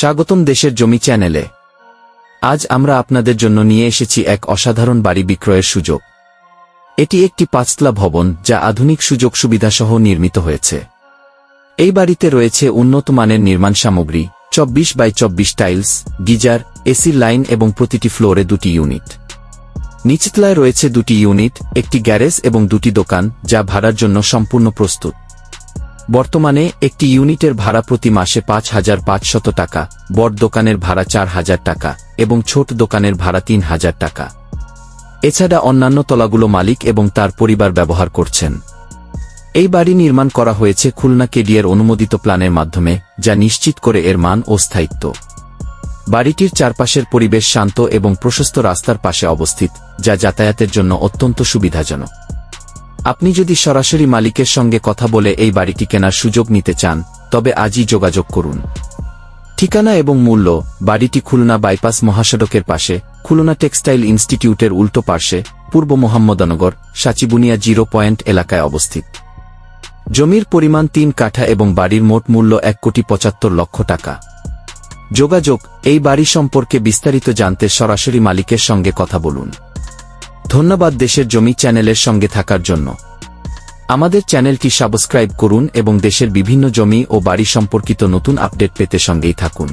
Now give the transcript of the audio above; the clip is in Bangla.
স্বাগতম দেশের জমি চ্যানেলে। আজ আমরা আপনাদের জন্য নিয়ে এসেছি এক অসাধারণ বাড়ি বিক্রয়ের সুযোগ। এটি একটি পাঁচতলা ভবন যা আধুনিক সুযোগ সুবিধাসহ নির্মিত হয়েছে। এই বাড়িতে রয়েছে উন্নত মানের নির্মাণ সামগ্রী, চব্বিশ বাই চব্বিশ টাইলস, গিজার, এসি লাইন এবং প্রতিটি ফ্লোরে দুটি ইউনিট। নিচতলায় রয়েছে দুটি ইউনিট, একটি গ্যারেজ এবং দুটি দোকান যা ভাড়ার জন্য সম্পূর্ণ প্রস্তুত। বর্তমানে একটি ইউনিটের ভাড়া প্রতি মাসে পাঁচ হাজার পাঁচশত টাকা, বড় দোকানের ভাড়া চার হাজার টাকা এবং ছোট দোকানের ভাড়া তিন হাজার টাকা। এছাড়া অন্যান্য তলাগুলো মালিক এবং তার পরিবার ব্যবহার করছেন। এই বাড়ি নির্মাণ করা হয়েছে খুলনা কেডিয়ার অনুমোদিত প্ল্যানের মাধ্যমে, যা নিশ্চিত করে এর মান ও স্থায়িত্ব। বাড়িটির চারপাশের পরিবেশ শান্ত এবং প্রশস্ত রাস্তার পাশে অবস্থিত, যা যাতায়াতের জন্য অত্যন্ত সুবিধাজনক। আপনি যদি সরাসরি মালিকের সঙ্গে কথা বলে এই বাড়িটি কেনার সুযোগ নিতে চান, তবে আজই যোগাযোগ করুন। ঠিকানা এবং মূল্য, বাড়িটি খুলনা বাইপাস মহাসড়কের পাশে, খুলনা টেক্সটাইল ইনস্টিটিউটের উল্টো পার্শ্বে, পূর্ব মোহাম্মদনগর, সাচিবুনিয়া জিরো পয়েন্ট এলাকায় অবস্থিত। জমির পরিমাণ তিন কাঠা এবং বাড়ির মোট মূল্য এক কোটি পঁচাত্তর লক্ষ টাকা। যোগাযোগ, এই বাড়ি সম্পর্কে বিস্তারিত জানতে সরাসরি মালিকের সঙ্গে কথা বলুন। ধন্যবাদ দেশের জমি চ্যানেলের সঙ্গে থাকার জন্য। আমাদের চ্যানেলটি সাবস্ক্রাইব করুন এবং দেশের বিভিন্ন জমি ও বাড়ি সম্পর্কিত নতুন আপডেট পেতে সঙ্গেই থাকুন।